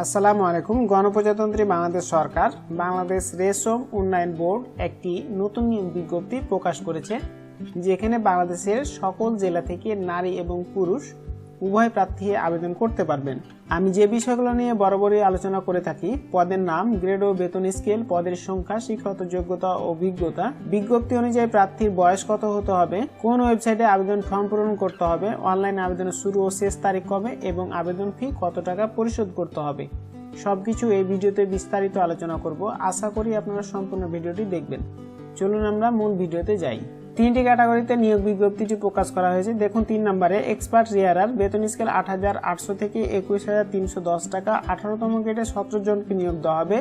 আসসালামু আলাইকুম। গণপ্রজাতন্ত্রী বাংলাদেশ সরকার, বাংলাদেশ রেশম উন্নয়ন বোর্ড একটি নতুন বিজ্ঞপ্তি প্রকাশ করেছে, যেখানে বাংলাদেশের সকল জেলা থেকে নারী এবং পুরুষ উভয় প্রার্থী আবেদন করতে পারবেন। আমি যে বিষয়গুলো নিয়ে বরাবরই আলোচনা করে থাকি, পদের নাম, গ্রেড ও বেতন স্কেল, পদের সংখ্যা, শিক্ষাগত যোগ্যতা অভিজ্ঞতা, বিজ্ঞপ্তি অনুযায়ী প্রার্থীর বয়স কত হতে হবে, কোন ওয়েবসাইটে আবেদন ফর্ম পূরণ করতে হবে, অনলাইন আবেদনের শুরু ও শেষ তারিখ কবে এবং আবেদন ফি কত টাকা পরিশোধ করতে হবে। সবকিছু এই ভিডিওতে বিস্তারিত আলোচনা করব। আশা করি আপনারা সম্পূর্ণ ভিডিওটি দেখবেন। চলুন আমরা মূল ভিডিওতে যাই। তিনটি ক্যাটাগরিতে নিয়োগ বিজ্ঞপ্তিটি প্রকাশ করা হয়েছে, দেখুন তিন নম্বরে এক্সপার্ট রিয়ারার বেতন স্কেল আট হাজার আটশো থেকে একুশ হাজার তিনশো দশ টাকা, আঠারোতম গ্রেডে সতেরো জনকে নিয়োগ দেওয়া হবে।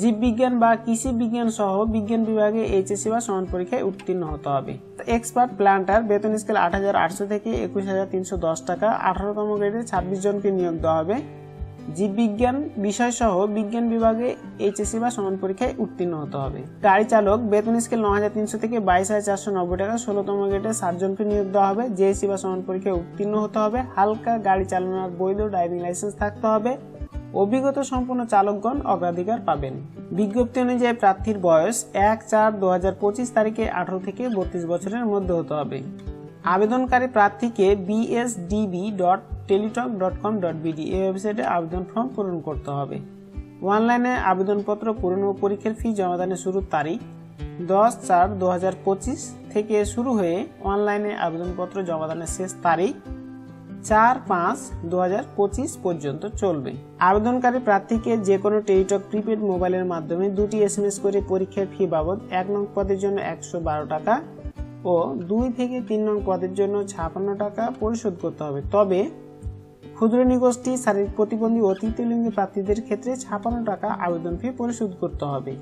জীববিজ্ঞান বা কৃষি বিজ্ঞান সহ বিজ্ঞান বিভাগে এইচএসসি বা সমান পরীক্ষায় উত্তীর্ণ হতে হবে। এক্সপার্ট প্ল্যান্টার বেতন স্কেল আট হাজার আটশো থেকে একুশ হাজার তিনশো দশ টাকা, আঠারোতম গ্রেডে ছাব্বিশ জনকে নিয়োগ দেওয়া হবে। জীববিজ্ঞান বিষয় সহ বিজ্ঞান বিভাগে এইচএসসি বা সমান পরীক্ষায় উত্তীর্ণ হতে হবে। গাড়ি চালক, বেতন স্কেল ন হাজার তিনশো থেকে বাইশ হাজার চারশো নব্বই টাকা ষোলোতম গ্রেডে ষাট জনকে নিয়োগ দেওয়া হবে। জেএসসি বা সমান পরীক্ষায় উত্তীর্ণ হতে হবে। হালকা গাড়ি চালানোর বৈধ ড্রাইভিং লাইসেন্স থাকতে হবে। অভিজ্ঞতা সম্পন্ন চালকগণ অগ্রাধিকার পাবেন। বিজ্ঞপ্তি অনুযায়ী প্রার্থীর বয়স এক চার দু হাজার পঁচিশ তারিখে আঠারো থেকে বত্রিশ বছরের মধ্যে হতে হবে। আবেদনকারী প্রার্থীকে B S D B dot Teletalk dot com dot B D. এই ওয়েবসাইটে আবেদন ফর্ম পূরণ করতে হবে। অনলাইনে আবেদনপত্র পূরণ ও পরীক্ষার ফি জমাদানের শুরুর তারিখ দশ চার দু থেকে শুরু হয়ে অনলাইনে আবেদনপত্র জমাদানের শেষ তারিখ চার পাঁচ দু হাজার পঁচিশ পর্যন্ত চলবে। আবেদনকারী প্রার্থীকে যে কোনো টেলিটক প্রিপেড মোবাইলের মাধ্যমে দুটি এসএমএস করে পরীক্ষার ফি বাবদ এক নং পদের জন্য একশো বারো টাকা ও দুই থেকে তিন নং পদের জন্য ছাপান্ন টাকা পরিশোধ করতে হবে। তবে ক্ষুদ্র নিগোষ্ঠী, শারীরিক প্রতিবন্ধী অতিথি তৃতীয় লিঙ্গী প্রার্থীদের ক্ষেত্রে ছাপান্ন টাকা আবেদন ফি পরিশোধ করতে হবে।